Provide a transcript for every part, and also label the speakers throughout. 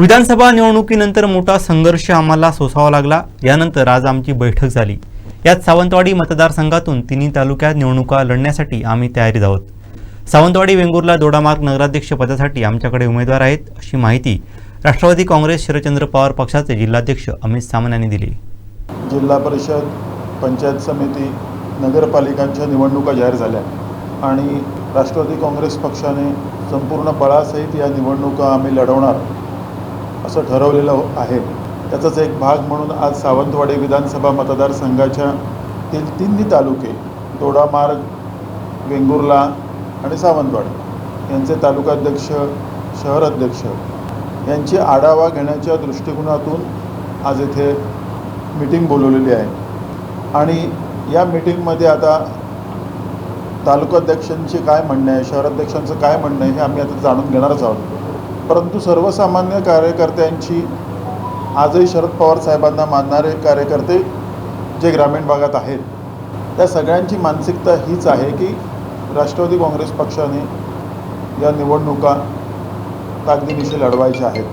Speaker 1: विधानसभा निवडणुकीनंतर मोठा संघर्ष आम्हाला सोसावा लागला. यानंतर आज आमची बैठक झाली. यात सावंतवाडी मतदारसंघातून तिन्ही तालुक्यात निवडणुका लढण्यासाठी आम्ही तयारीत आहोत. सावंतवाडी वेंगुर्ला दोडामार्ग नगराध्यक्ष पदासाठी आमच्याकडे उमेदवार आहेत अशी माहिती राष्ट्रवादी काँग्रेस शरदचंद्र पवार पक्षाचे जिल्हाध्यक्ष अमित सामंत यांनी दिली.
Speaker 2: जिल्हा परिषद पंचायत समिती नगरपालिकांच्या निवडणुका जाहीर झाल्या आणि राष्ट्रवादी काँग्रेस पक्षाने संपूर्ण बळासहित या निवडणुका आम्ही लढवणार असं ठरवलेलं आहे. त्याचाच एक भाग म्हणून आज सावंतवाडी विधानसभा मतदारसंघाच्या ती तिन्ही तालुके दोडामार्ग वेंगुर्ला आणि सावंतवाडी यांचे तालुकाध्यक्ष शहर अध्यक्ष यांची आढावा घेण्याच्या दृष्टिकोनातून आज येथे मीटिंग बोलवलेली आहे. आणि या मीटिंगमध्ये आता तालुकाध्यक्षांचे काय म्हणणं आहे शहराध्यक्षांचं काय म्हणणं आहे हे आम्ही आता जाणून घेणारच आहोत. परंतु सर्वसामान्य कार्यकर्त्यांची आजही शरद पवार साहेबांना मानणारे कार्यकर्ते जे ग्रामीण भागात आहेत त्या सगळ्यांची मानसिकता हीच आहे की राष्ट्रवादी काँग्रेस पक्षाने या निवडणुका ताकदीनिशी लढवायच्या आहेत.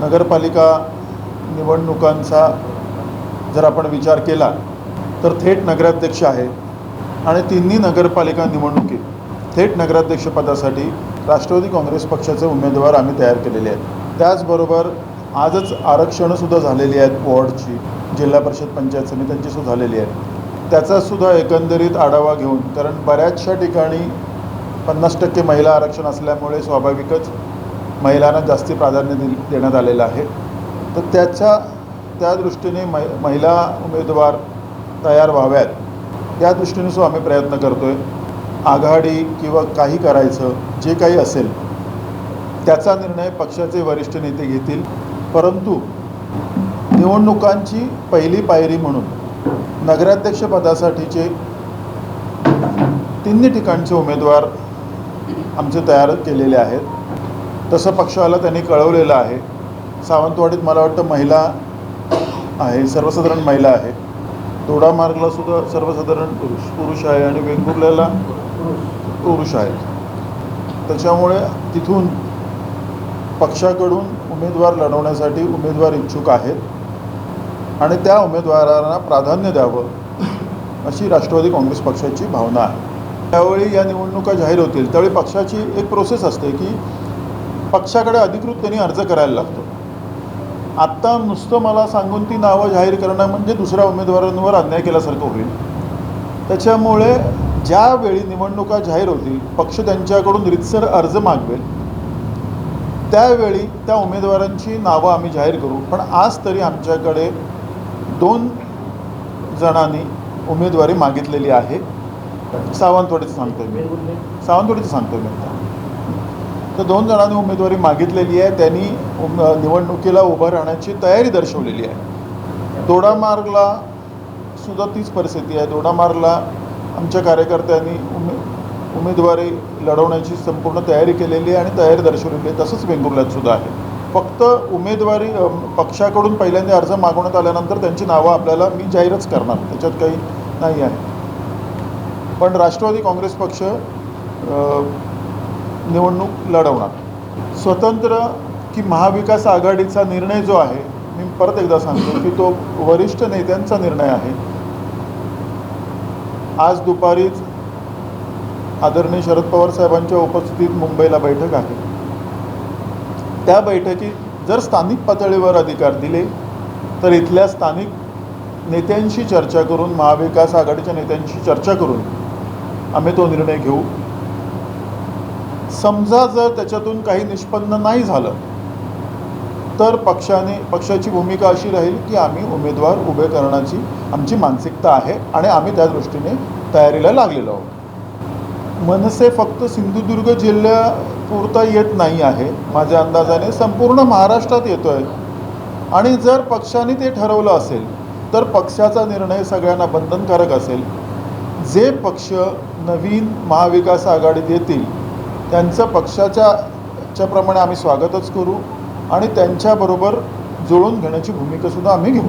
Speaker 2: नगरपालिका निवडणुकांचा जर आपण विचार केला तर थेट नगराध्यक्ष आहे आणि तिन्ही नगरपालिका निवडणुकीत थेट नगराध्यक्षपदासाठी राष्ट्रवादी काँग्रेस पक्षाचे उमेदवार आम्ही तयार केलेले आहेत. त्याचबरोबर आजच आरक्षणंसुद्धा झालेली आहेत वॉर्डची जिल्हा परिषद पंचायत समित्यांची सुद्धा झालेली आहेत. त्याचासुद्धा एकंदरीत आढावा घेऊन कारण बऱ्याचशा ठिकाणी पन्नास टक्के महिला आरक्षण असल्यामुळे स्वाभाविकच महिलांना जास्ती प्राधान्य दिल देण्यात आलेलं आहे. तर त्याच्या त्या दृष्टीने मै महिला उमेदवार तयार व्हाव्यात या दृष्टीने सुद्धा आम्ही प्रयत्न करतो आहे आघाडी किंवा काही करायचं जे काही असेल त्याचा निर्णय पक्षाचे वरिष्ठ नेते घेतील. परंतु निवडणुकांची पहिली पायरी म्हणून नगराध्यक्षपदासाठीचे तिन्ही ठिकाणचे उमेदवार आमचे तयार केलेले आहेत. तसं पक्षाला त्यांनी कळवलेलं आहे. सावंतवाडीत मला वाटतं महिला आहे सर्वसाधारण महिला आहे. दोडामार्गला सुद्धा सर्वसाधारण पुरुष पुरुष आहे आणि वेंगुर्ल्याला पुरुष आहेत त्याच्यामुळे तिथून पक्षाकडून उमेदवार लढवण्यासाठी उमेदवार इच्छुक आहेत. आणि त्या उमेदवारांना प्राधान्य द्यावं अशी राष्ट्रवादी काँग्रेस पक्षाची भावना आहे. त्यावेळी या निवडणुका जाहीर होतील त्यावेळी पक्षाची एक प्रोसेस असते की पक्षाकडे अधिकृत त्यांनी अर्ज करायला लागतो. आत्ता नुसतं मला सांगून ती नावं जाहीर करणं म्हणजे दुसऱ्या उमेदवारांवर अन्याय केल्यासारखं होईल. त्याच्यामुळे ज्यावेळी निवडणुका जाहीर होतील पक्ष त्यांच्याकडून रितसर अर्ज मागवेल त्यावेळी त्या उमेदवारांची नावं आम्ही जाहीर करू. पण आज तरी आमच्याकडे दोन जणांनी उमेदवारी मागितलेली आहे. सावंतवाडीचं सांगतो मी. सावंतवाडीचं सांगतो मी आता. तर दोन जणांनी उमेदवारी मागितलेली आहे. त्यांनी उम निवडणुकीला उभं राहण्याची तयारी दर्शवलेली आहे. दोडामार्गला सुद्धा तीच परिस्थिती आहे. दोडामार्गला आमच्या कार्यकर्त्यांनी उमे उमेदवारी लढवण्याची संपूर्ण तयारी केलेली आहे आणि तयारी दर्शवलेली आहे. तसंच वेंगुर्ल्यात सुद्धा आहे. फक्त उमेदवारी पक्षाकडून पहिल्यांदा अर्ज मागवण्यात आल्यानंतर त्यांची नावं आपल्याला मी जाहीरच करणार. त्याच्यात काही नाही आहे. पण राष्ट्रवादी काँग्रेस पक्ष निवडणूक लढवणार. स्वतंत्र की महाविकास आघाडीचा निर्णय जो आहे मी परत एकदा सांगतो की तो वरिष्ठ नेत्यांचा निर्णय आहे. आज दुपारीच आदरणीय शरद पवार साहेबांच्या उपस्थितीत मुंबईला बैठक आहे. त्या बैठकीत जर स्थानिक पातळीवर अधिकार दिले तर इथल्या स्थानिक नेत्यांशी चर्चा करून महाविकास आघाडीच्या नेत्यांशी चर्चा करून आम्ही तो निर्णय घेऊ. समजा जर त्याच्यातून काही निष्पन्न नाही झालं तर पक्षाने पक्षाची भूमिका अशी राहील की आम्ही उमेदवार उभे करण्याची आमची मानसिकता आहे आणि आम्ही त्या दृष्टीने तयारीला लागलेलो आहोत. मनसे फक्त सिंधुदुर्ग जिल्ह्यापुरता येत नाही आहे. माझ्या अंदाजाने संपूर्ण महाराष्ट्रात येतो आहे आणि जर पक्षाने ते ठरवलं असेल तर पक्षाचा निर्णय सगळ्यांना बंधनकारक असेल. जे पक्ष नवीन महाविकास आघाडीत येतील त्यांचं पक्षाच्या च्याप्रमाणे आम्ही स्वागतच करू आणि त्यांच्याबरोबर जुळून घेण्याची भूमिकासुद्धा आम्ही घेऊ.